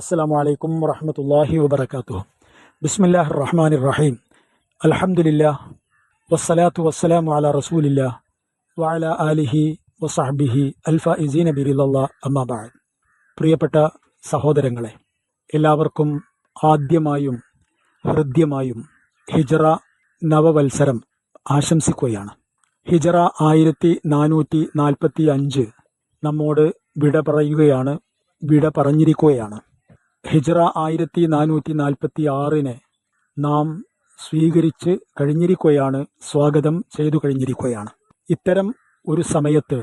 അസ്സാം വലൈക്കും വറഹമത്തല്ലാഹി വബർക്കാത്തു ബിസ്മില്ലാഹ് റഹ്മാൻ റഹീം അലഹമുല്ല വസ്സലാത്തു വസ്സലാം വാല റസൂലില്ല വാല അലിഹി വസാബിഹി അൽഫ ഇസീൻ ബിറില്ല അമ്മാബായ് പ്രിയപ്പെട്ട സഹോദരങ്ങളെ എല്ലാവർക്കും ആദ്യമായും ഹൃദ്യമായും ഹിജറ നവവത്സരം ആശംസിക്കുകയാണ്. ഹിജറ ആയിരത്തി നാനൂറ്റി നാൽപ്പത്തി അഞ്ച് നമ്മോട് വിട പറയുകയാണ് വിട പറഞ്ഞിരിക്കുകയാണ്. ഹിജറ ആയിരത്തി നാനൂറ്റി നാൽപ്പത്തി ആറിനെ നാം സ്വീകരിച്ച് കഴിഞ്ഞിരിക്കുകയാണ് സ്വാഗതം ചെയ്തു കഴിഞ്ഞിരിക്കുകയാണ്. ഇത്തരം ഒരു സമയത്ത്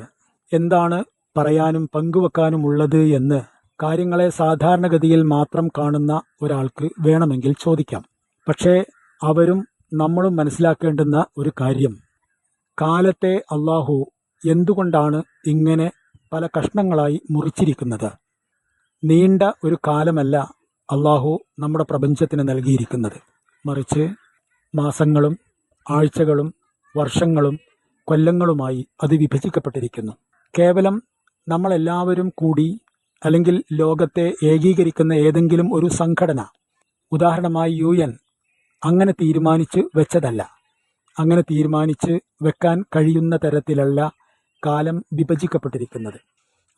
എന്താണ് പറയാനും പങ്കുവെക്കാനുമുള്ളത് എന്ന് കാര്യങ്ങളെ സാധാരണഗതിയിൽ മാത്രം കാണുന്ന ഒരാൾക്ക് വേണമെങ്കിൽ ചോദിക്കാം. പക്ഷേ അവരും നമ്മളും മനസ്സിലാക്കേണ്ടുന്ന ഒരു കാര്യം. കാലത്തെ അള്ളാഹു എന്തുകൊണ്ടാണ് ഇങ്ങനെ പല കഷ്ണങ്ങളായി മുറിച്ചിരിക്കുന്നത്? നീണ്ട ഒരു കാലമല്ല അള്ളാഹു നമ്മുടെ പ്രപഞ്ചത്തിന് നൽകിയിരിക്കുന്നത്. മറിച്ച് മാസങ്ങളും ആഴ്ചകളും വർഷങ്ങളും കൊല്ലങ്ങളുമായി അത് വിഭജിക്കപ്പെട്ടിരിക്കുന്നു കേവലം നമ്മളെല്ലാവരും കൂടി അല്ലെങ്കിൽ ലോകത്തെ ഏകീകരിക്കുന്ന ഏതെങ്കിലും ഒരു സംഘടന ഉദാഹരണമായി യു എൻ അങ്ങനെ തീരുമാനിച്ച് വെച്ചതല്ല. അങ്ങനെ തീരുമാനിച്ച് വെക്കാൻ കഴിയുന്ന തരത്തിലല്ല കാലം വിഭജിക്കപ്പെട്ടിരിക്കുന്നത്.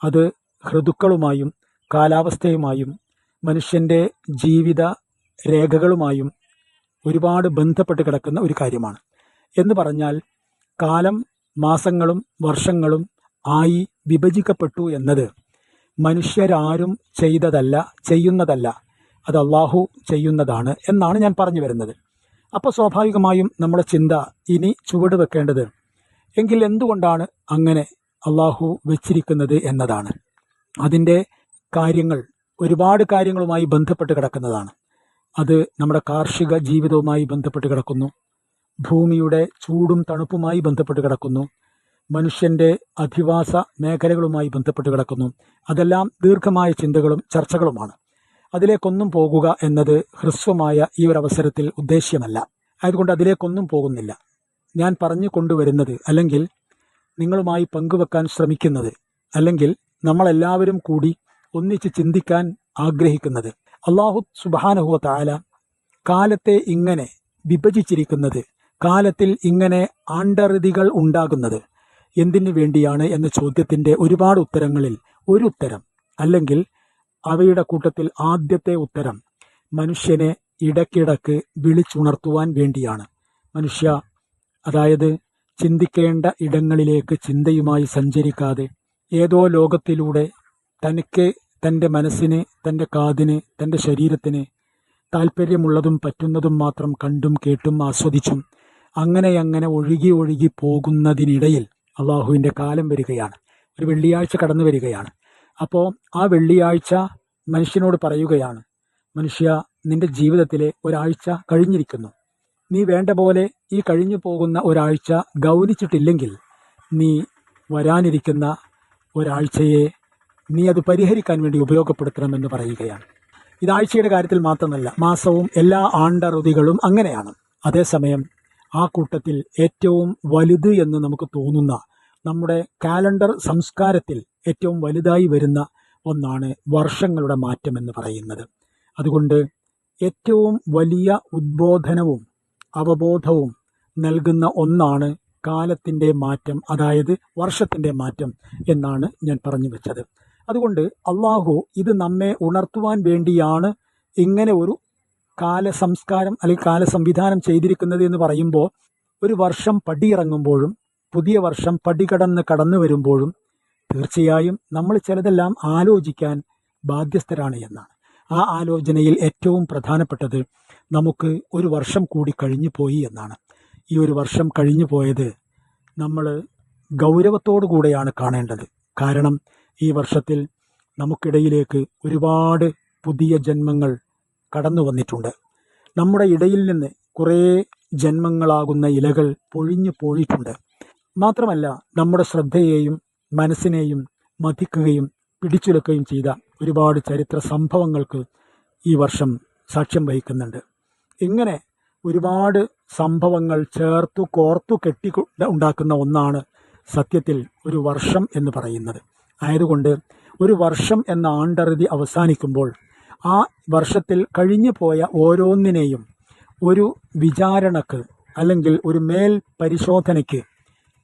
അത് ഋതുക്കളുമായും കാലാവസ്ഥയുമായും മനുഷ്യന്റെ ജീവിത രേഖകളുമായും ഒരുപാട് ബന്ധപ്പെട്ട് കിടക്കുന്ന ഒരു കാര്യമാണ്. എന്ന് പറഞ്ഞാൽ കാലം മാസങ്ങളും വർഷങ്ങളും ആയി വിഭജിക്കപ്പെട്ടു എന്നത് മനുഷ്യരാരും ചെയ്തതല്ല ചെയ്യുന്നതല്ല അത് അള്ളാഹു ചെയ്യുന്നതാണ് എന്നാണ് ഞാൻ പറഞ്ഞു വരുന്നത്. അപ്പോൾ സ്വാഭാവികമായും നമ്മുടെ ചിന്ത ഇനി ചുവട് വെക്കേണ്ടത് എങ്കിൽ എന്തുകൊണ്ടാണ് അങ്ങനെ അള്ളാഹു വെച്ചിരിക്കുന്നത് എന്നതാണ്. അതിന്റെ കാര്യങ്ങൾ ഒരുപാട് കാര്യങ്ങളുമായി ബന്ധപ്പെട്ട് കിടക്കുന്നതാണ്. അത് നമ്മുടെ കാർഷിക ജീവിതവുമായി ബന്ധപ്പെട്ട് കിടക്കുന്നു. ഭൂമിയുടെ ചൂടും തണുപ്പുമായി ബന്ധപ്പെട്ട് കിടക്കുന്നു. മനുഷ്യന്റെ അധിവാസ മേഖലകളുമായി ബന്ധപ്പെട്ട് കിടക്കുന്നു. അതെല്ലാം ദീർഘമായ ചിന്തകളും ചർച്ചകളുമാണ്. അതിലേക്കൊന്നും പോകുക എന്നത് ഹ്രസ്വമായ ഈ ഒരു അവസരത്തിൽ ഉദ്ദേശ്യമല്ല. ആയതുകൊണ്ട് അതിലേക്കൊന്നും പോകുന്നില്ല. ഞാൻ പറഞ്ഞു കൊണ്ടുവരുന്നത് അല്ലെങ്കിൽ നിങ്ങളുമായി പങ്കുവെക്കാൻ ശ്രമിക്കുന്നത് അല്ലെങ്കിൽ നമ്മളെല്ലാവരും കൂടി ഒന്നിച്ച് ചിന്തിക്കാൻ ആഗ്രഹിക്കുന്നത്. അള്ളാഹു സുബാനഹുവ കാലത്തെ ഇങ്ങനെ വിഭജിച്ചിരിക്കുന്നത് കാലത്തിൽ ഇങ്ങനെ ആണ്ടറുതികൾ ഉണ്ടാകുന്നത്. എന്തിനു വേണ്ടിയാണ് എന്ന ചോദ്യത്തിന്റെ ഒരുപാട് ഉത്തരങ്ങളിൽ ഒരു ഉത്തരം അല്ലെങ്കിൽ അവയുടെ കൂട്ടത്തിൽ ആദ്യത്തെ ഉത്തരം മനുഷ്യനെ ഇടയ്ക്കിടക്ക് വിളിച്ചുണർത്തുവാൻ വേണ്ടിയാണ്. മനുഷ്യ അതായത് ചിന്തിക്കേണ്ട ഇടങ്ങളിലേക്ക് ചിന്തയുമായി സഞ്ചരിക്കാതെ ഏതോ ലോകത്തിലൂടെ തനിക്ക് തന്റെ മനസ്സിനെ തന്റെ കാതിനെ തന്റെ ശരീരത്തിന് താല്പര്യമുള്ളതും പറ്റുന്നതും മാത്രം കണ്ടും കേട്ടും ആസ്വദിച്ചും അങ്ങനെ അങ്ങനെ ഒഴുകി ഒഴുകി പോകുന്നതിനിടയിൽ അള്ളാഹുവിന്റെ കാലം വരികയാണ്. ഒരു വെള്ളിയാഴ്ച കടന്നു വരികയാണ്. അപ്പോൾ ആ വെള്ളിയാഴ്ച മനുഷ്യനോട് പറയുകയാണ് മനുഷ്യ നിന്റെ ജീവിതത്തിലെ ഒരാഴ്ച കഴിഞ്ഞിരിക്കുന്നു. നീ വേണ്ട പോലെ ഈ കഴിഞ്ഞു പോകുന്ന ഒരാഴ്ച ഗൗനിച്ചിട്ടില്ലെങ്കിൽ നീ വരാനിരിക്കുന്ന ഒരാഴ്ചയെ നീ അത് പരിഹരിക്കാൻ വേണ്ടി ഉപയോഗപ്പെടുത്തണമെന്ന് പറയുകയാണ്. ഇത് ആഴ്ചയുടെ കാര്യത്തിൽ മാത്രമല്ല മാസവും എല്ലാ ആണ്ടറുതികളും അങ്ങനെയാണ്. അതേസമയം ആ കൂട്ടത്തിൽ ഏറ്റവും വലുത് എന്ന് നമുക്ക് തോന്നുന്ന നമ്മുടെ കാലണ്ടർ സംസ്കാരത്തിൽ ഏറ്റവും വലുതായി വരുന്ന ഒന്നാണ് വർഷങ്ങളുടെ മാറ്റം എന്ന് പറയുന്നത്. അതുകൊണ്ട് ഏറ്റവും വലിയ ഉദ്ബോധനവും അവബോധവും നൽകുന്ന ഒന്നാണ് കാലത്തിന്റെ മാറ്റം അതായത് വർഷത്തിന്റെ മാറ്റം എന്നാണ് ഞാൻ പറഞ്ഞു വെച്ചത്. അതുകൊണ്ട് അള്ളാഹു ഇത് നമ്മെ ഉണർത്തുവാൻ വേണ്ടിയാണ് ഇങ്ങനെ ഒരു കാല സംസ്കാരം അല്ലെങ്കിൽ കാല സംവിധാനം ചെയ്തിരിക്കുന്നത് എന്ന് പറയുമ്പോൾ ഒരു വർഷം പടിയിറങ്ങുമ്പോഴും പുതിയ വർഷം പടികടന്ന് കടന്നു വരുമ്പോഴും തീർച്ചയായും നമ്മൾ ചിലതെല്ലാം ആലോചിക്കാൻ ബാധ്യസ്ഥരാണ് എന്നാണ്. ആ ആലോചനയിൽ ഏറ്റവും പ്രധാനപ്പെട്ടത് നമുക്ക് ഒരു വർഷം കൂടി കഴിഞ്ഞു പോയി എന്നാണ്. ഈ ഒരു വർഷം കഴിഞ്ഞു പോയത് നമ്മൾ ഗൗരവത്തോടു കൂടെയാണ് കാണേണ്ടത്. കാരണം ഈ വർഷത്തിൽ നമുക്കിടയിലേക്ക് ഒരുപാട് പുതിയ ജന്മങ്ങൾ കടന്നു വന്നിട്ടുണ്ട്. നമ്മുടെ ഇടയിൽ നിന്ന് കുറേ ജന്മങ്ങളാകുന്ന ഇലകൾ പൊഴിഞ്ഞു പോയിട്ടുണ്ട്. മാത്രമല്ല നമ്മുടെ ശ്രദ്ധയെയും മനസ്സിനെയും മതിക്കുകയും പിടിച്ചെടുക്കുകയും ചെയ്ത ഒരുപാട് ചരിത്ര സംഭവങ്ങൾക്ക് ഈ വർഷം സാക്ഷ്യം വഹിക്കുന്നുണ്ട്. ഇങ്ങനെ ഒരുപാട് സംഭവങ്ങൾ ചേർത്തു കോർത്തു കെട്ടി ഉണ്ടാക്കുന്ന ഒന്നാണ് സത്യത്തിൽ ഒരു വർഷം എന്ന് പറയുന്നത്. ആയതുകൊണ്ട് ഒരു വർഷം എന്ന ആണ്ടറുതി അവസാനിക്കുമ്പോൾ ആ വർഷത്തിൽ കഴിഞ്ഞു പോയ ഓരോന്നിനെയും ഒരു വിചാരണക്ക് അല്ലെങ്കിൽ ഒരു മേൽ പരിശോധനയ്ക്ക്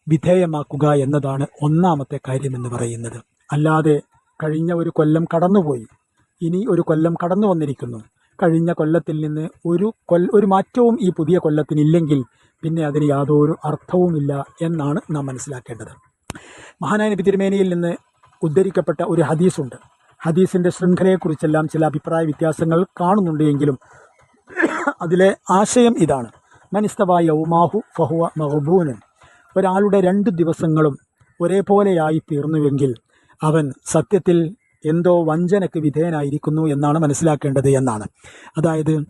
വിധേയമാക്കുക എന്നതാണ് ഒന്നാമത്തെ കാര്യമെന്ന് പറയുന്നത്. അല്ലാതെ കഴിഞ്ഞ ഒരു കൊല്ലം കടന്നുപോയി. ഇനി ഒരു കൊല്ലം കടന്നു വന്നിരിക്കുന്നു. കഴിഞ്ഞ കൊല്ലത്തിൽ നിന്ന് ഒരു കൊൽ ഒരു മാറ്റവും ഈ പുതിയ കൊല്ലത്തിനില്ലെങ്കിൽ പിന്നെ അതിന് യാതൊരു അർത്ഥവുമില്ല എന്നാണ് നാം മനസ്സിലാക്കേണ്ടത്. മഹാനായ നബി തിരുമേനിയിൽ നിന്ന് ഉദ്ധരിക്കപ്പെട്ട ഒരു ഹദീസുണ്ട്. ഹദീസിന്റെ ശൃംഖലയെക്കുറിച്ചെല്ലാം ചില അഭിപ്രായ വ്യത്യാസങ്ങൾ കാണുന്നുണ്ടെങ്കിലും അതിലെ ആശയം ഇതാണ്. മനിസ്തവ ഉമാഹു ഫഹുവ മഹബൂനൻ ഒരാളുടെ രണ്ട് ദിവസങ്ങളും ഒരേപോലെയായി തീർന്നുവെങ്കിൽ അവൻ സത്യത്തിൽ എന്തോ വഞ്ചനയ്ക്ക് വിധേയനായിരിക്കുന്നു എന്നാണ് മനസ്സിലാക്കേണ്ടത് എന്നാണ്. അതായത്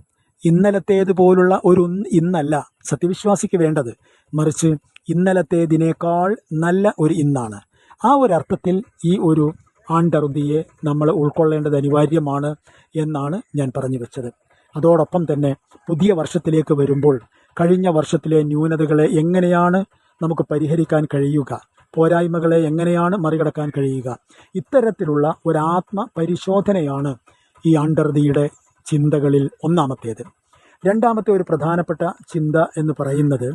ഇന്നലത്തേതുപോലുള്ള ഒരു ഇന്നല്ല സത്യവിശ്വാസിക്ക് വേണ്ടത്. മറിച്ച് ഇന്നലത്തേതിനേക്കാൾ നല്ല ഒരു ഇന്നാണ്. ആ ഒരു അർത്ഥത്തിൽ ഈ ഒരു ആണ്ടറുതിയെ നമ്മൾ ഉൾക്കൊള്ളേണ്ടത് അനിവാര്യമാണ് എന്നാണ് ഞാൻ പറഞ്ഞു വെച്ചത്. അതോടൊപ്പം തന്നെ പുതിയ വർഷത്തിലേക്ക് വരുമ്പോൾ കഴിഞ്ഞ വർഷത്തിലെ ന്യൂനതകളെ എങ്ങനെയാണ് നമുക്ക് പരിഹരിക്കാൻ കഴിയുക? പോരായ്മകളെ എങ്ങനെയാണ് മറികടക്കാൻ കഴിയുക? ഇത്തരത്തിലുള്ള ഒരാത്മ പരിശോധനയാണ് ഈ അണ്ടർതിയുടെ ചിന്തകളിൽ ഒന്നാമത്തേത്. രണ്ടാമത്തെ ഒരു പ്രധാനപ്പെട്ട ചിന്ത എന്ന് പറയുന്നത്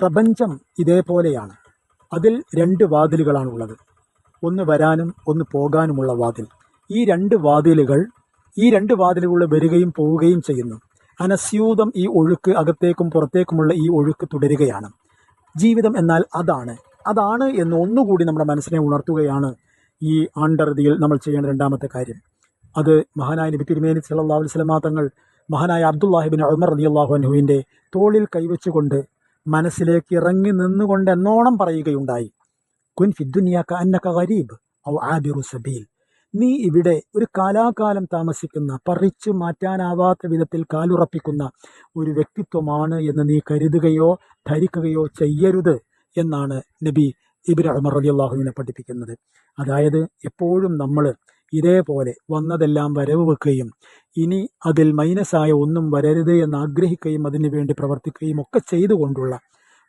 പ്രപഞ്ചം ഇതേപോലെയാണ്. അതിൽ രണ്ട് വാതിലുകളാണ് ഉള്ളത് ഒന്ന് വരാനും ഒന്ന് പോകാനുമുള്ള വാതിൽ. ഈ രണ്ട് വാതിലുകൾ ഈ രണ്ട് വാതിലുകൾ വരികയും പോവുകയും ചെയ്യുന്നു. അനസ്യൂതം ഈ ഒഴുക്ക് അകത്തേക്കും പുറത്തേക്കുമുള്ള ഈ ഒഴുക്ക് തുടരുകയാണ്. ജീവിതം എന്നാൽ അതാണ്. അതാണ് എന്ന് ഒന്നുകൂടി നമ്മുടെ മനസ്സിനെ ഉണർത്തുകയാണ് ഈ ആണ്ടറുതിയിൽ നമ്മൾ ചെയ്യേണ്ട രണ്ടാമത്തെ കാര്യം. അത് മഹാനായ നബി തിരുമേനി സല്ലാ അലൈഹി തങ്ങൾ മഹാനായ അബ്ദുല്ലാഹിബിൻ ഉമർ റളിയല്ലാഹു അൻഹുവിന്റെ തോളിൽ കൈവച്ചുകൊണ്ട് മനസ്സിലേക്ക് ഇറങ്ങി നിന്നുകൊണ്ട് എന്നോണം പറയുകയുണ്ടായി. കുൻ ഫിദ്ദുനിയാക്ക അന്നക്ക ഗരീബ് ഔ ആബിറു സബീൽ. നീ ഇവിടെ ഒരു കാലാകാലം താമസിക്കുന്ന പറിച്ചു മാറ്റാനാവാത്ത വിധത്തിൽ കാലുറപ്പിക്കുന്ന ഒരു വ്യക്തിത്വമാണ് എന്ന് നീ കരുതുകയോ ധരിക്കുകയോ ചെയ്യരുത് എന്നാണ് നബി ഇബിൻ അമർ റലി അള്ളാഹുവിനെ പഠിപ്പിക്കുന്നത്. അതായത് എപ്പോഴും നമ്മൾ ഇതേപോലെ വന്നതെല്ലാം വരവ് വെക്കുകയും ഇനി അതിൽ മൈനസായ ഒന്നും വരരുത് എന്ന് ആഗ്രഹിക്കുകയും അതിനുവേണ്ടി പ്രവർത്തിക്കുകയും ഒക്കെ ചെയ്തുകൊണ്ടുള്ള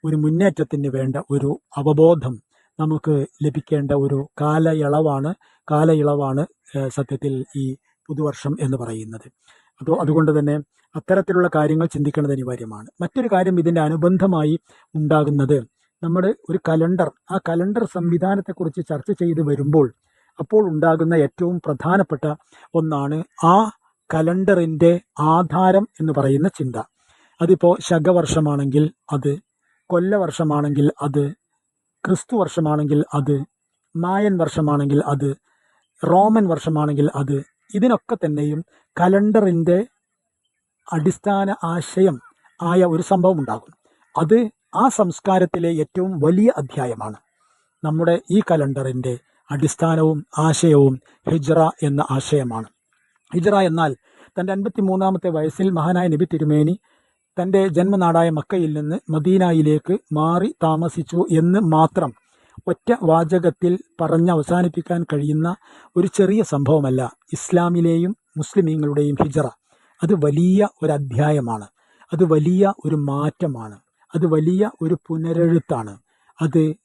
ഒരു മുന്നേറ്റത്തിന് വേണ്ട ഒരു അവബോധം നമുക്ക് ലഭിക്കേണ്ട ഒരു കാലയളവാണ് കാലയളവാണ് സത്യത്തിൽ ഈ പുതുവർഷം എന്ന് പറയുന്നത്. അതോ അതുകൊണ്ട് തന്നെ അത്തരത്തിലുള്ള കാര്യങ്ങൾ ചിന്തിക്കേണ്ടത് അനിവാര്യമാണ്. മറ്റൊരു കാര്യം ഇതിന്റെ അനുബന്ധമായി ഉണ്ടാകുന്നത് നമ്മുടെ ഒരു കലണ്ടർ ആ കലണ്ടർ സംവിധാനത്തെക്കുറിച്ച് ചർച്ച ചെയ്ത് വരുമ്പോൾ അപ്പോൾ ഉണ്ടാകുന്ന ഏറ്റവും പ്രധാനപ്പെട്ട ഒന്നാണ് ആ കലണ്ടറിന്റെ ആധാരം എന്ന് പറയുന്ന ചിന്ത. അതിപ്പോൾ ശകവർഷമാണെങ്കിൽ അത് കൊല്ലവർഷമാണെങ്കിൽ അത് ക്രിസ്തു വർഷമാണെങ്കിൽ അത് മായൻ വർഷമാണെങ്കിൽ അത് റോമൻ വർഷമാണെങ്കിൽ അത് ഇതിനൊക്കെ തന്നെയും കലണ്ടറിന്റെ അടിസ്ഥാന ആശയം ആയ ഒരു സംഭവം ഉണ്ടാകും. അത് ആ സംസ്കാരത്തിലെ ഏറ്റവും വലിയ അധ്യായമാണ്. നമ്മുടെ ഈ കലണ്ടറിന്റെ അടിസ്ഥാനവും ആശയവും ഹിജ്റ എന്ന ആശയമാണ്. ഹിജ്റ എന്നാൽ തന്റെ അൻപത്തി മൂന്നാമത്തെ വയസ്സിൽ മഹാനായ നബി തിരുമേനി തന്റെ ജന്മനാടായ മക്കയിൽ നിന്ന് മദീനയിലേക്ക് മാറി താമസിച്ചു എന്ന് മാത്രം ഒറ്റ വാചകത്തിൽ പറഞ്ഞ് അവസാനിപ്പിക്കാൻ കഴിയുന്ന ഒരു ചെറിയ സംഭവമല്ല ഇസ്ലാമിലെയും മുസ്ലിമീങ്ങളുടെയും ഹിജറ. അത് വലിയ ഒരു അധ്യായമാണ്. അത് വലിയ ഒരു മാറ്റമാണ്. അത് വലിയ ഒരു പുനരെഴുത്താണ്. അത്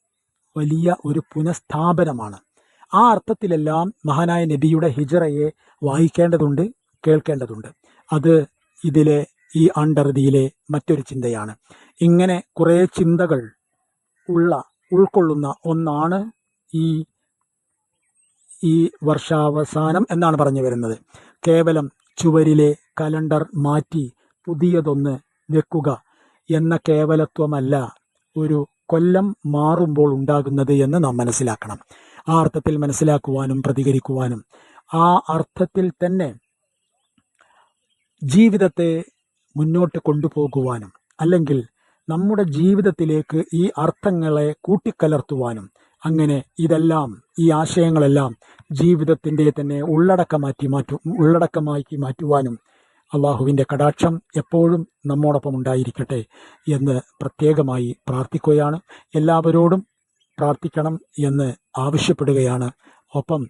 വലിയ ഒരു പുനഃസ്ഥാപനമാണ്. ആ അർത്ഥത്തിലെല്ലാം മഹാനായ നബിയുടെ ഹിജറയെ വായിക്കേണ്ടതുണ്ട് കേൾക്കേണ്ടതുണ്ട്. അത് ഇതിലെ ഈ അണ്ടർതിയിലെ മറ്റൊരു ചിന്തയാണ്. ഇങ്ങനെ കുറേ ചിന്തകൾ ഉള്ള ഉൾക്കൊള്ളുന്ന ഒന്നാണ് ഈ ഈ വർഷാവസാനം എന്നാണ് പറഞ്ഞു വരുന്നത്. കേവലം ചുവരിലെ കലണ്ടർ മാറ്റി പുതിയതൊന്ന് വെക്കുക എന്ന കേവലത്വമല്ല ഒരു കൊല്ലം മാറുമ്പോൾ ഉണ്ടാകുന്നത് എന്ന് നാം മനസ്സിലാക്കണം. ആ അർത്ഥത്തിൽ മനസ്സിലാക്കുവാനും പ്രതികരിക്കുവാനും. ആ അർത്ഥത്തിൽ തന്നെ ജീവിതത്തെ മുന്നോട്ട് കൊണ്ടുപോകുവാനും അല്ലെങ്കിൽ നമ്മുടെ ജീവിതത്തിലേക്ക് ഈ അർത്ഥങ്ങളെ കൂട്ടിക്കലർത്തുവാനും. അങ്ങനെ ഇതെല്ലാം ഈ ആശയങ്ങളെല്ലാം ജീവിതത്തിന്റെ തന്നെ ഉള്ളടക്കമാറ്റി മാറ്റു ഉള്ളടക്കമാക്കി മാറ്റുവാനും അള്ളാഹുവിന്റെ കടാക്ഷം എപ്പോഴും നമ്മോടൊപ്പം ഉണ്ടായിരിക്കട്ടെ എന്ന് പ്രത്യേകമായി പ്രാർത്ഥിക്കുകയാണ്. എല്ലാവരോടും പ്രാർത്ഥിക്കണം എന്ന് ആവശ്യപ്പെടുകയാണ്. ഒപ്പം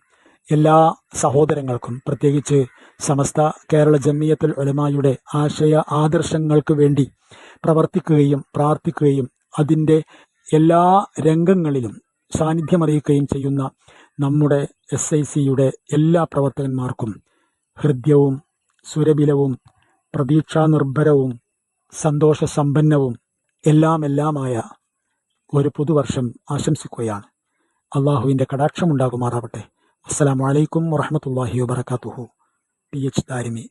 എല്ലാ സഹോദരങ്ങൾക്കും പ്രത്യേകിച്ച് സമസ്ത കേരള ജമിയത്തുൽ ഒലമായുടെ ആശയ ആദർശങ്ങൾക്ക് വേണ്ടി പ്രവർത്തിക്കുകയും പ്രാർത്ഥിക്കുകയും അതിന്റെ എല്ലാ രംഗങ്ങളിലും സാന്നിധ്യമറിയിക്കുകയും ചെയ്യുന്ന നമ്മുടെ എസ് ഐ സിയുടെ എല്ലാ പ്രവർത്തകന്മാർക്കും ഹൃദ്യവും സുരബിലവും പ്രതീക്ഷാനിർഭരവും സന്തോഷസമ്പന്നവും എല്ലാം എല്ലാമായ ഒരു പുതുവർഷം ആശംസിക്കുകയാണ്. അള്ളാഹുവിന്റെ കടാക്ഷമുണ്ടാകുമാറാവട്ടെ അസ്സലാമു അലൈക്കും വറഹമത്തല്ലാഹി വബർക്കാത്തുഹു പി എച്ച് ദാരിമി.